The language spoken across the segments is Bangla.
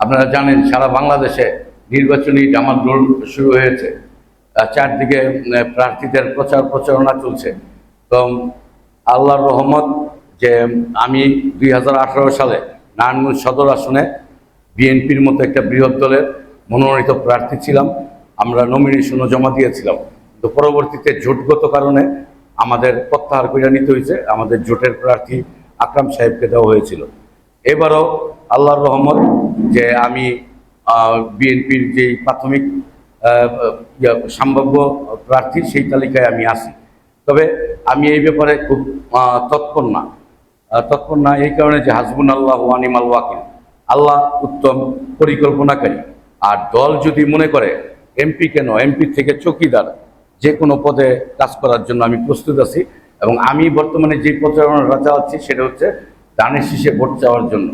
আপনারা জানেন সারা বাংলাদেশে নির্বাচনী ডামাডোল শুরু হয়েছে। চারদিকে প্রার্থীদের প্রচার প্রচারণা চলছে। তো আল্লাহর রহমত যে আমি দুই হাজার আঠারো সালে নারায়ণগঞ্জ সদর আসনে বিএনপির মতো একটা বৃহৎ দলের মনোনীত প্রার্থী ছিলাম। আমরা নমিনেশনও জমা দিয়েছিলাম। তো পরবর্তীতে জোটগত কারণে আমাদের প্রত্যাহার করে নিতে হয়েছে। আমাদের জোটের প্রার্থী আকরাম সাহেবকে দেওয়া হয়েছিল। এবারও আল্লাহর রহমত যে আমি বিএনপির যে প্রাথমিক সম্ভাব্য প্রার্থী সেই তালিকায় আমি আসি তবে আমি এই ব্যাপারে খুব তৎপর না। তৎপর না এই কারণে যে হাসবুন আল্লাহ আনিমাল ওয়াকিল। আল্লাহ উত্তম পরিকল্পনাকারী। আর দল যদি মনে করে, এমপি কেন? এমপি থেকে চৌকিদার। যে কোনো পদে কাজ করার জন্য আমি প্রস্তুত আছি। এবং আমি বর্তমানে যে প্রচারণাটা চালাচ্ছি সেটা হচ্ছে দানের শীষে ভোট চাওয়ার জন্য।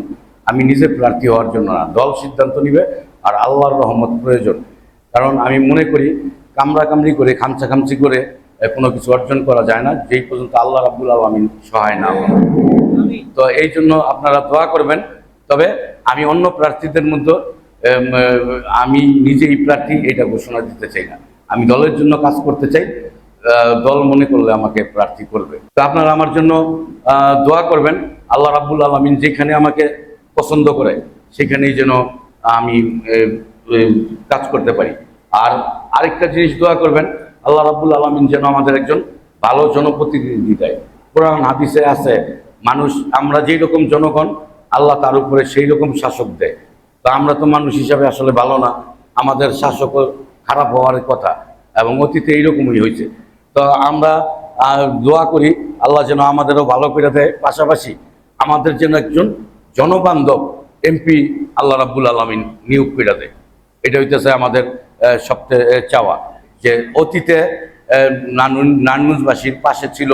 আমি নিজে প্রার্থী হওয়ার জন্য না দল সিদ্ধান্ত নিবে আর আল্লাহর রহমত প্রয়োজন। কারণ আমি মনে করি কামড়া কামড়ি করে খামচা খামচি করে কোনো কিছু অর্জন করা যায় না যেই পর্যন্ত আল্লাহ রাবুল আলমিন সহায় না হন। তো এই জন্য আপনারা দোয়া করবেন। তবে আমি অন্য প্রার্থীদের মধ্যে আমি নিজেই প্রার্থী এটা ঘোষণা দিতে চাই না। আমি দলের জন্য কাজ করতে চাই দল মনে করলে আমাকে প্রার্থী করবে। তো আপনারা আমার জন্য দোয়া করবেন। আল্লাহ রাব্বুল আলমিন যেখানে আমাকে পছন্দ করে, সেখানেই যেন আমি কাজ করতে পারি। আর আরেকটা জিনিস দোয়া করবেন, আল্লাহ রাব্বুল আলমিন যেন আমাদের একজন ভালো জনপ্রতিনিধি দেয়। কোরআন, হাদিসে আছে, মানুষ, আমরা যেই রকম জনগণ, আল্লাহ তার উপরে সেই রকম শাসক দেয়। তো আমরা তো মানুষ হিসাবে আসলে ভালো না, আমাদের শাসকও খারাপ হওয়ার কথা, এবং অতীতে এইরকমই হয়েছে। তো আমরা দোয়া করি, আল্লাহ যেন আমাদেরও ভালো করে দেয়। পাশাপাশি আমাদের যেন একজন জনবান্ধব এমপি আল্লাহ রাব্বুল আলমিন নিয়োগ করে দেয়। এটা হইতেছে আমাদের সবচেয়ে চাওয়া যে অতীতে নারায়ণগঞ্জবাসীর পাশে ছিল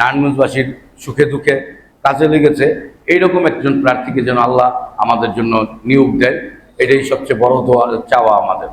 নানমুজবাসীর সুখে দুঃখে কাজে লেগেছে। এইরকম একজন প্রার্থীকে যেন আল্লাহ আমাদের জন্য নিয়োগ দেয় এটাই সবচেয়ে বড় চাওয়া আমাদের।